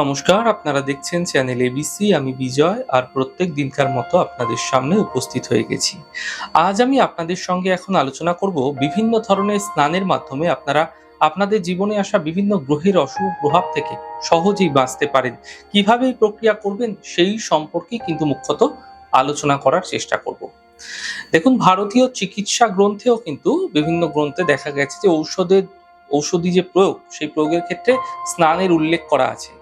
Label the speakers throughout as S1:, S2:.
S1: নমস্কার, আপনারা দেখছেন চ্যানেল এবিসি আমি বিজয় আর প্রত্যেক দিনকার মতো আপনাদের সামনে উপস্থিত হয়ে গেছি। আজ আমি আপনাদের সঙ্গে এখন আলোচনা করব বিভিন্ন ধরনের স্নানের মাধ্যমে আপনারা আপনাদের জীবনে আসা বিভিন্ন গ্রহের অশুভ প্রভাব থেকে সহজেই বাঁচতে পারেন। কীভাবে এই প্রক্রিয়া করবেন সেই সম্পর্কে কিন্তু মুখ্যত আলোচনা করার চেষ্টা করব। দেখুন, ভারতীয় চিকিৎসা গ্রন্থেও কিন্তু বিভিন্ন গ্রন্থে দেখা গেছে যে ঔষধের, ঔষধি যে প্রয়োগ, সেই প্রয়োগের ক্ষেত্রে স্নানের উল্লেখ করা আছে।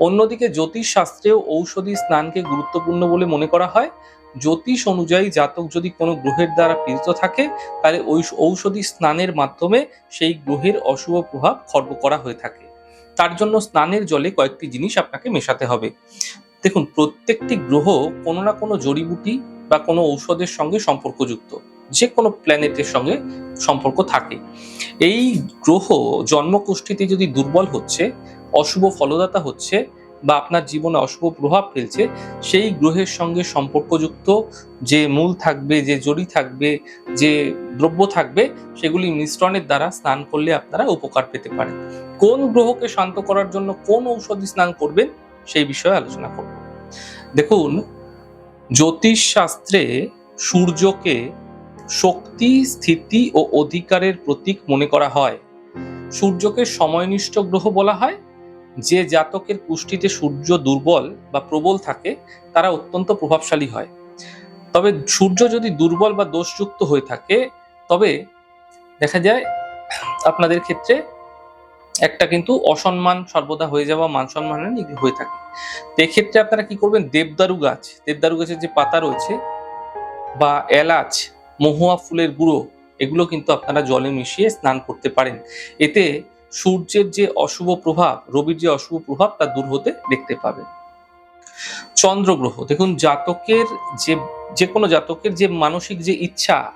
S1: অন্যদিকে জ্যোতিষ শাস্ত্রেও ঔষধি স্নানকে গুরুত্বপূর্ণ বলে মনে করা হয়। জ্যোতিষ অনুযায়ী জাতক যদি কোনো গ্রহের দ্বারা পীড়িত থাকে, তাহলে ওই ঔষধি স্নানের মাধ্যমে সেই গ্রহের অশুভ প্রভাব খর্ব করা হয়ে থাকে। তার জন্য স্নানের জলে কয়েকটি জিনিস আপনাকে মেশাতে হবে। দেখুন, প্রত্যেকটি গ্রহ কোনো না কোনো জড়িবুটি বা কোনো ঔষধের সঙ্গে সম্পর্কযুক্ত। যে কোনো প্ল্যানেটের সঙ্গে সম্পর্ক থাকে। এই গ্রহ জন্মকুষ্ঠিতে যদি দুর্বল হচ্ছে অশুভ ফলদাতা হচ্ছে বা আপনার জীবনে অশুভ প্রভাব ফেলছে, সেই গ্রহের সঙ্গে সম্পর্কযুক্ত যে মূল থাকবে, যে জড়ি থাকবে, যে দ্রব্য থাকবে, সেগুলি মিশ্রণের দ্বারা স্নান করলে আপনারা উপকার পেতে পারেন। কোন গ্রহকে শান্ত করার জন্য কোন ঔষধি স্নান করবেন, সেই বিষয়ে আলোচনা করব। দেখুন জ্যোতিষ শাস্ত্রে সূর্যকে শক্তি, স্থিতি ও অধিকারের প্রতীক মনে করা হয়। সূর্যকে সময়নিষ্ঠ গ্রহ বলা হয় যে জাতকের পুষ্টিতে সূর্য দুর্বল বা প্রবল থাকে, তারা অত্যন্ত প্রভাবশালী হয়। তবে সূর্য যদি দুর্বল বা দোষযুক্ত হয়ে থাকে, তবে দেখা যায় আপনাদের ক্ষেত্রে একটা কিন্তু অসম্মান সর্বদা হয়ে যাওয়া, মান সম্মানের হয়ে থাকে। এক্ষেত্রে আপনারা কি করবেন? দেবদারু গাছ, দেবদারু গাছের যে পাতা রয়েছে বা এলাচ, মহুয়া ফুলের গুঁড়ো, এগুলো কিন্তু আপনারা জলে মিশিয়ে স্নান করতে পারেন। এতে সূর্যের যে অশুভ প্রভাব, রবির যে অশুভ প্রভাব তা দূর হতে দেখতে পাবেন চন্দ্রগ্রহ, দেখুন, জাতকের যে যে কোনো জাতকের যে মানসিক যে ইচ্ছা,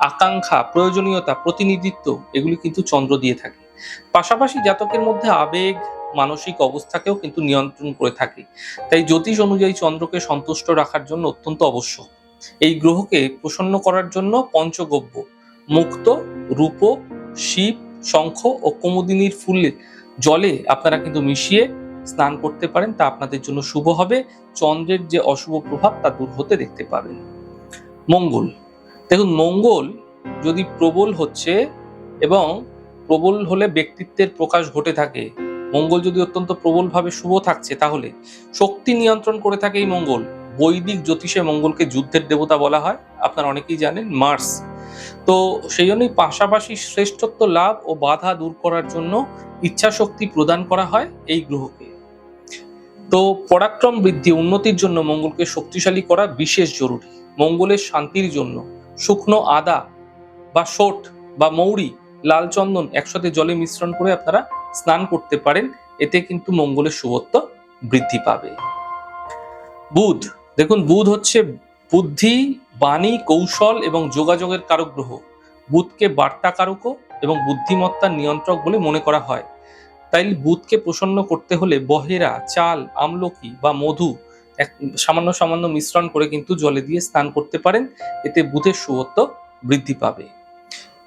S1: আকাঙ্ক্ষা, প্রয়োজনীয়তা, প্রতিনিধিত্ব, এগুলি কিন্তু চন্দ্র দিয়ে থাকে। পাশাপাশি জাতকের মধ্যে আবেগ, মানসিক অবস্থাকেও কিন্তু নিয়ন্ত্রণ করে থাকে। তাই জ্যোতিষ অনুযায়ী চন্দ্রকে সন্তুষ্ট রাখার জন্য অত্যন্ত আবশ্যক। এই গ্রহকে প্রসন্ন করার জন্য পঞ্চগব্য, মুক্ত রূপ শিব শঙ্খ ও কুমুদিনীর ফুলের জলে আপনারা কিন্তু মিশিয়ে স্নান করতে পারেন। তা আপনাদের জন্য শুভ হবে। চন্দ্রের যে অশুভ প্রভাব, তা দূর হতে দেখতে পাবেন। মঙ্গল। দেখুন, মঙ্গল যদি প্রবল হচ্ছে এবং প্রবল হলে ব্যক্তিত্বের প্রকাশ ঘটে থাকে, মঙ্গল যদি অত্যন্ত প্রবলভাবে শুভ থাকছে, তাহলে শক্তি নিয়ন্ত্রণ করে থাকে এই মঙ্গল। বৈদিক জ্যোতিষে মঙ্গলকে যুদ্ধের দেবতা বলা হয়। আপনারা অনেকেই জানেন, মার্স। তো সেই জন্যই পাশাপাশি শ্রেষ্ঠত্ব লাভ ও বাধা দূর করার জন্য ইচ্ছা শক্তি প্রদান করা হয় এই গ্রহকে। তো পরাক্রম বৃদ্ধি উন্নতির জন্য মঙ্গলকে শক্তিশালী করা বিশেষ জরুরি। মঙ্গলের শান্তির জন্য শুকনো আদা বা শোট বা মৌরি, লাল চন্দন একসাথে জলে মিশ্রণ করে আপনারা স্নান করতে পারেন, এতে কিন্তু মঙ্গলের শুভত্ব বৃদ্ধি পাবে। বুধ, দেখুন বুধ হচ্ছে বুদ্ধি বাণী, কৌশল এবং যোগাযোগের কারক গ্রহ বুধকে বার্তা কারকও এবং বুদ্ধিমত্তার নিয়ন্ত্রক বলে মনে করা হয়। তাই বুধকে প্রসন্ন করতে হলে বহেরা, চাল, আমলকি বা মধু এক সামান্য সামান্য মিশ্রণ করে কিন্তু জলে দিয়ে স্নান করতে পারেন। এতে বুধের শুভত্ব বৃদ্ধি পাবে।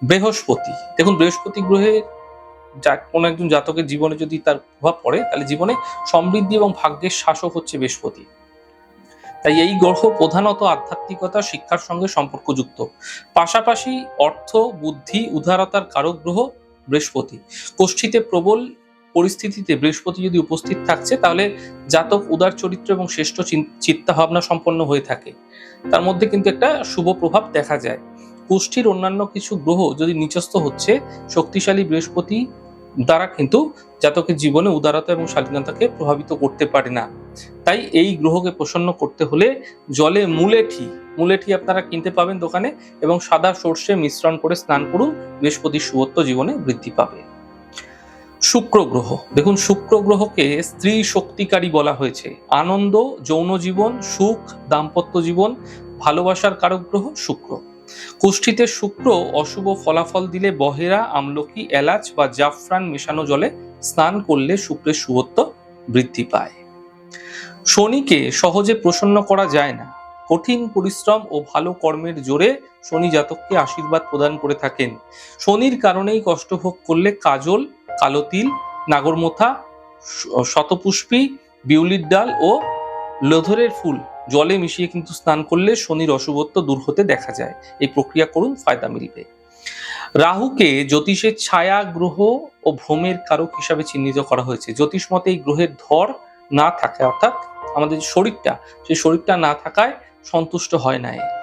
S1: বৃহস্পতি। দেখুন, বৃহস্পতি গ্রহে যা কোনো একজন জাতকের জীবনে যদি তার প্রভাব পড়ে, তাহলে জীবনে সমৃদ্ধি এবং ভাগ্যের শাসক হচ্ছে বৃহস্পতি। তাই এই গ্রহ প্রধানত আধ্যাত্মিকতা, শিক্ষার সঙ্গে সম্পর্কযুক্ত। পাশাপাশি অর্থ, বুদ্ধি, উদারতার কারক গ্রহ বৃহস্পতি। কোষ্ঠীতে প্রবল পরিস্থিতিতে বৃহস্পতি যদি উপস্থিত থাকছে, তাহলে জাতক, উদার চরিত্র এবং শ্রেষ্ঠ চিন্তা ভাবনা সম্পন্ন হয়ে থাকে। তার মধ্যে কিন্তু একটা শুভ প্রভাব দেখা যায়। কোষ্ঠীর অন্যান্য কিছু গ্রহ যদি নিচস্থ হচ্ছে, শক্তিশালী বৃহস্পতি দ্বারা কিন্তু জাতকের জীবনে উদারতা এবং স্বাধীনতাকে প্রভাবিত করতে পারে না। তাই এই গ্রহকে প্রসন্ন করতে হলে জলে মুলেঠি মুলেঠি আপনারা কিনতে পাবেন দোকানে এবং সাদা সর্ষে মিশ্রণ করে স্নান করুন, বৃহস্পতি শুভত্ব জীবনে বৃদ্ধি পাবে। শুক্র গ্রহ, দেখুন শুক্র গ্রহকে স্ত্রী শক্তিকারী বলা হয়েছে। আনন্দ, যৌন জীবন, সুখ, দাম্পত্য জীবন, ভালোবাসার কারক গ্রহ শুক্র। কুষ্ঠিতে শুক্র অশুভ ফলাফল দিলে বহেরা, আমলকি, এলাচ বা জাফরান মেশানো জলে স্নান করলে শুক্রের শুভত্ব বৃদ্ধি পায়। শনিকে সহজে প্রসন্ন করা যায় না। কঠিন পরিশ্রম ও ভালো কর্মের জোরে শনি জাতককে আশীর্বাদ প্রদান করে থাকেন। শনির কারণেই কষ্ট ভোগ করলে কাজল কালো তিল নাগরমোথা শতপুষ্পী, বিউলির ডাল ও লোধরের ফুল জলে মিশিয়ে কিন্তু স্নান করলে শনির অশুভত্ব দূর হতে দেখা যায়। এই প্রক্রিয়া করুন, ফায়দা মিলবে। রাহুকে জ্যোতিষের ছায়া, গ্রহ ও ভ্রমের কারক হিসাবে চিহ্নিত করা হয়েছে। জ্যোতিষ মতে এই গ্রহের ধর না থাকে, অর্থাৎ আমাদের যে শরীরটা, সেই শরীরটা না থাকায় সন্তুষ্ট হয় না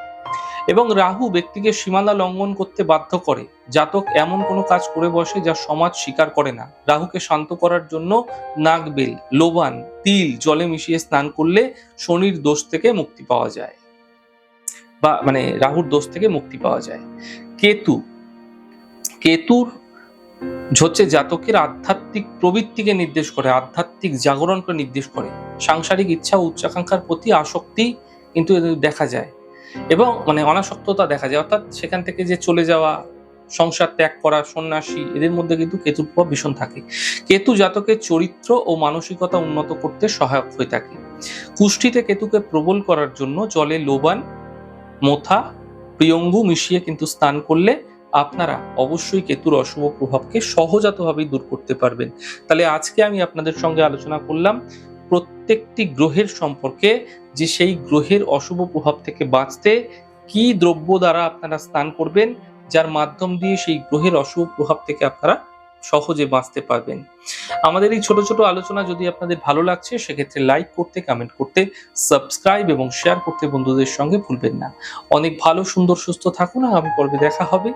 S1: এবং রাহু ব্যক্তিকে সীমানা লঙ্ঘন করতে বাধ্য করে। জাতক এমন কোনো কাজ করে বসে যা সমাজ স্বীকার করে না। রাহুকে শান্ত করার জন্য নাগবেল লোবান, তিল, জলে মিশিয়ে স্নান করলে শনির দোষ থেকে মুক্তি পাওয়া যায়। বা মানে রাহুর দোষ থেকে মুক্তি পাওয়া যায়। কেতু, কেতুর হচ্ছে জাতকের আধ্যাত্মিক প্রবৃত্তিকে নির্দেশ করে, আধ্যাত্মিক জাগরণকে নির্দেশ করে। সাংসারিক ইচ্ছা উচ্চাকাঙ্ক্ষার প্রতি আসক্তি কিন্তু দেখা যায়। এবং মানে অনাসক্ততা দেখা যায়। অর্থাৎ সেখান থেকে যে চলে যাওয়া, সংসার ত্যাগ করা, সন্ন্যাসী, এদের মধ্যে কিন্তু কেতুর প্রভাব ভীষণ থাকে। কেতু জাতকের চরিত্র ও মানসিকতা উন্নত করতে সহায়ক হয়ে থাকে। কুষ্ঠিতে কেতুকে প্রবল করার জন্য জলে লোবান, মোথা, প্রিয়ঙ্গু মিশিয়ে কিন্তু স্নান করলে আপনারা অবশ্যই কেতুর অশুভ প্রভাবকে সহজাতভাবেই দূর করতে পারবেন। তাহলে আজকে আমি আপনাদের সঙ্গে আলোচনা করলাম। প্রত্যেকটি গ্রহের সম্পর্কে যে সেই গ্রহের অশুভ প্রভাব থেকে বাঁচতে কি দ্রব্য দ্বারা আপনারা স্নান করবেন, যার মাধ্যম দিয়ে সেই গ্রহের অশুভ প্রভাব থেকে আপনারা সহজে বাঁচতে পারবেন। আমাদের এই ছোট ছোট আলোচনা যদি আপনাদের ভালো লাগছে, সেক্ষেত্রে লাইক করতে কমেন্ট করতে সাবস্ক্রাইব এবং শেয়ার করতে বন্ধুদের সঙ্গে ভুলবেন না। অনেক ভালো, সুন্দর, সুস্থ থাকুন, আগামী পর্বে দেখা হবে।